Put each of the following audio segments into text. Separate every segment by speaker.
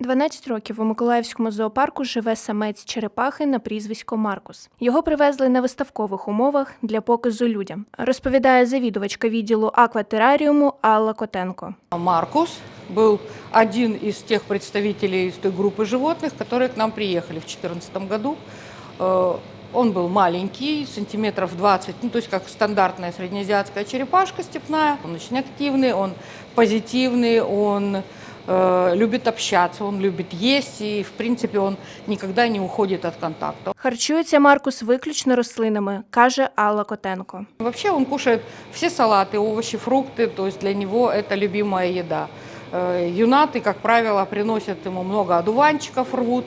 Speaker 1: 12 років у Миколаївському зоопарку живе самець черепахи на прізвисько Маркус. Його привезли на виставкових умовах для показу людям, розповідає завідувачка відділу акватераріуму Алла Котенко.
Speaker 2: Маркус был один из тех представителей из той группы животных, которые к нам приехали в 2014 году. Э, Он был маленький, сантиметров 20, ну то есть как стандартная среднеазиатская черепашка степная. Он очень активный, он позитивный, он э, любит общаться, он любит есть и в принципе он никогда не уходит от контакта.
Speaker 1: Харчується Маркус виключно рослинами, каже Алла Котенко.
Speaker 2: Вообще он кушает все салаты, овощи, фрукты, то есть для него это любимая еда. Э, Юнаты, как правило, приносят ему много одуванчиков, рвут.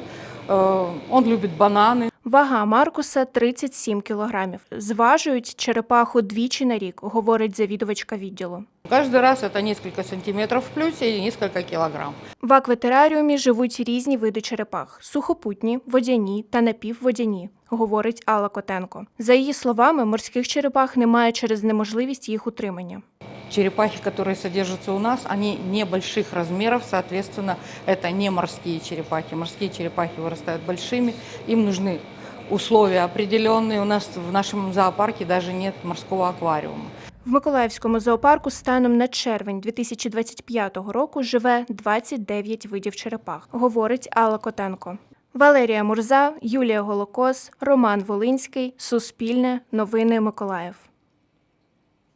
Speaker 2: Э, Он любит бананы.
Speaker 1: Вага Маркуса 37 кілограмів. Зважують черепаху двічі на рік, говорить завідувачка відділу.
Speaker 2: Каждый раз это несколько сантиметров в плюсе и несколько килограмм.
Speaker 1: В акватераріумі живуть різні види черепах: сухопутні, водяні та напівводяні, говорить Алла Котенко. За її словами, морських черепах немає через неможливість їх утримання.
Speaker 2: Черепахи, которые содержатся у нас, они небольших размеров, соответственно, это не морские черепахи. Морские черепахи вырастают большими, им нужны условия определенные. У нас в нашем зоопарке даже нет морского аквариума.
Speaker 1: В Миколаївському зоопарку станом на червень 2025 року живе 29 видів черепах, говорить Алла Котенко. Валерія Мурза, Юлія Голокос, Роман Волинський, Суспільне, Новини Миколаїв.